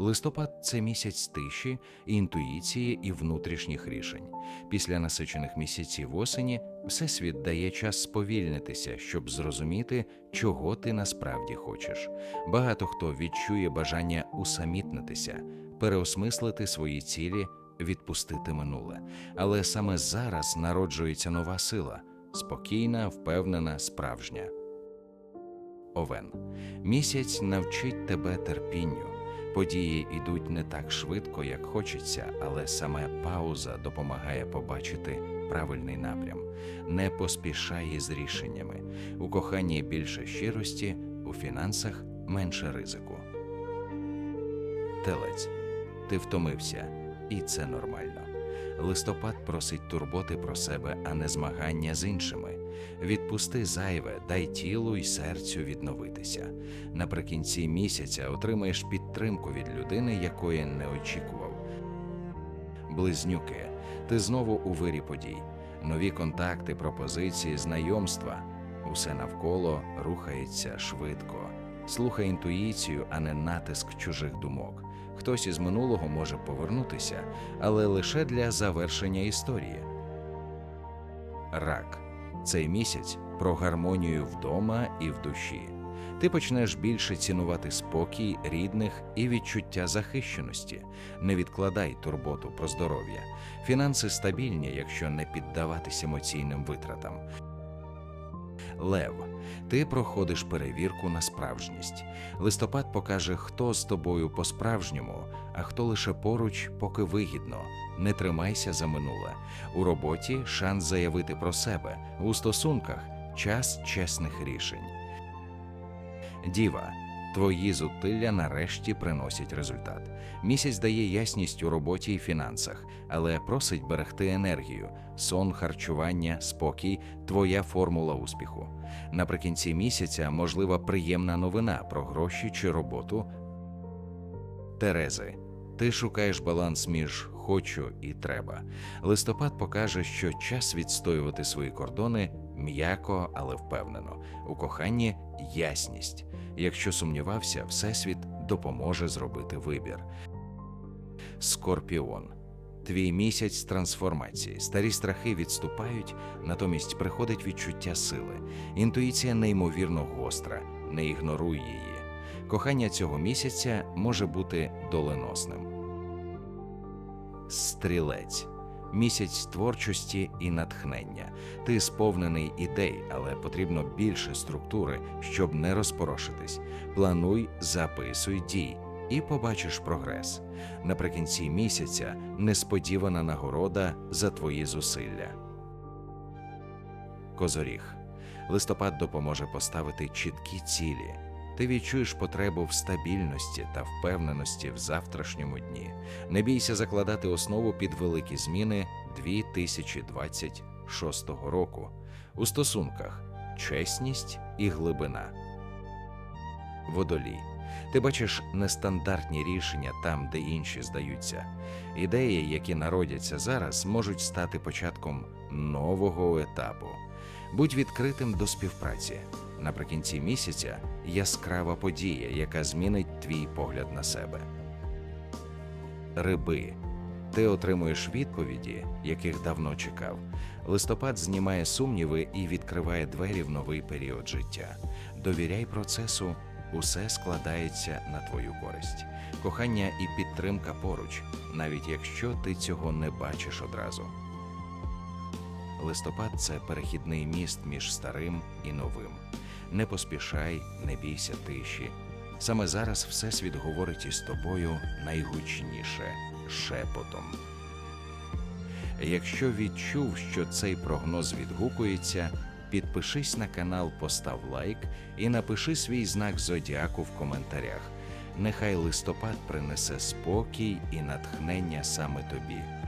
Листопад це місяць тиші, інтуїції і внутрішніх рішень. Після насичених місяців осені Всесвіт дає час сповільнитися, щоб зрозуміти, чого ти насправді хочеш. Багато хто відчує бажання усамітнитися, переосмислити свої цілі, відпустити минуле. Але саме зараз народжується нова сила спокійна, впевнена, справжня. Овен. Місяць навчить тебе терпінню. Події йдуть не так швидко, як хочеться, але саме пауза допомагає побачити правильний напрям. Не поспішай із рішеннями. У коханні більше щирості, у фінансах менше ризику. Телець. Ти втомився, і це нормально. Листопад просить турботи про себе, а не змагання з іншими. Відпусти зайве, дай тілу й серцю відновитися. Наприкінці місяця отримаєш підтримку від людини, якої не очікував. Близнюки, ти знову у вирі подій. Нові контакти, пропозиції, знайомства. Усе навколо рухається швидко. Слухай інтуїцію, а не натиск чужих думок. Хтось із минулого може повернутися, але лише для завершення історії. Рак. Цей місяць про гармонію вдома і в душі. Ти почнеш більше цінувати спокій, рідних і відчуття захищеності. Не відкладай турботу про здоров'я. Фінанси стабільні, якщо не піддаватись емоційним витратам. Лев, ти проходиш перевірку на справжність. Листопад покаже, хто з тобою по-справжньому, а хто лише поруч, поки вигідно. Не тримайся за минуле. У роботі шанс заявити про себе, у стосунках час чесних рішень. Діва, твої зусилля нарешті приносять результат. Місяць дає ясність у роботі і фінансах, але просить берегти енергію, сон, харчування, спокій твоя формула успіху. Наприкінці місяця можлива приємна новина про гроші чи роботу. Терези, ти шукаєш баланс між хочу і треба. Листопад покаже, що час відстоювати свої кордони м'яко, але впевнено. У коханні ясність. Якщо сумнівався, Всесвіт допоможе зробити вибір. Скорпіон. Твій місяць трансформації. Старі страхи відступають, натомість приходить відчуття сили. Інтуїція неймовірно гостра, не ігноруй її. Кохання цього місяця може бути доленосним. Стрілець. Місяць творчості і натхнення. Ти сповнений ідей, але потрібно більше структури, щоб не розпорошитись. Плануй, записуй дій і побачиш прогрес. Наприкінці місяця несподівана нагорода за твої зусилля. Козоріг. Листопад допоможе поставити чіткі цілі. Ти відчуєш потребу в стабільності та впевненості в завтрашньому дні. Не бійся закладати основу під великі зміни 2026 року у стосунках чесність і глибина. Водолій. Ти бачиш нестандартні рішення там, де інші здаються. Ідеї, які народяться зараз, можуть стати початком нового етапу. Будь відкритим до співпраці. Наприкінці місяця яскрава подія, яка змінить твій погляд на себе. Риби. Ти отримуєш відповіді, яких давно чекав. Листопад знімає сумніви і відкриває двері в новий період життя. Довіряй процесу, усе складається на твою користь. Кохання і підтримка поруч, навіть якщо ти цього не бачиш одразу. Листопад це перехідний міст між старим і новим. Не поспішай, не бійся тиші. Саме зараз Всесвіт говорить із тобою найгучніше шепотом. Якщо відчув, що цей прогноз відгукується, підпишись на канал, постав лайк і напиши свій знак зодіаку в коментарях. Нехай листопад принесе спокій і натхнення саме тобі.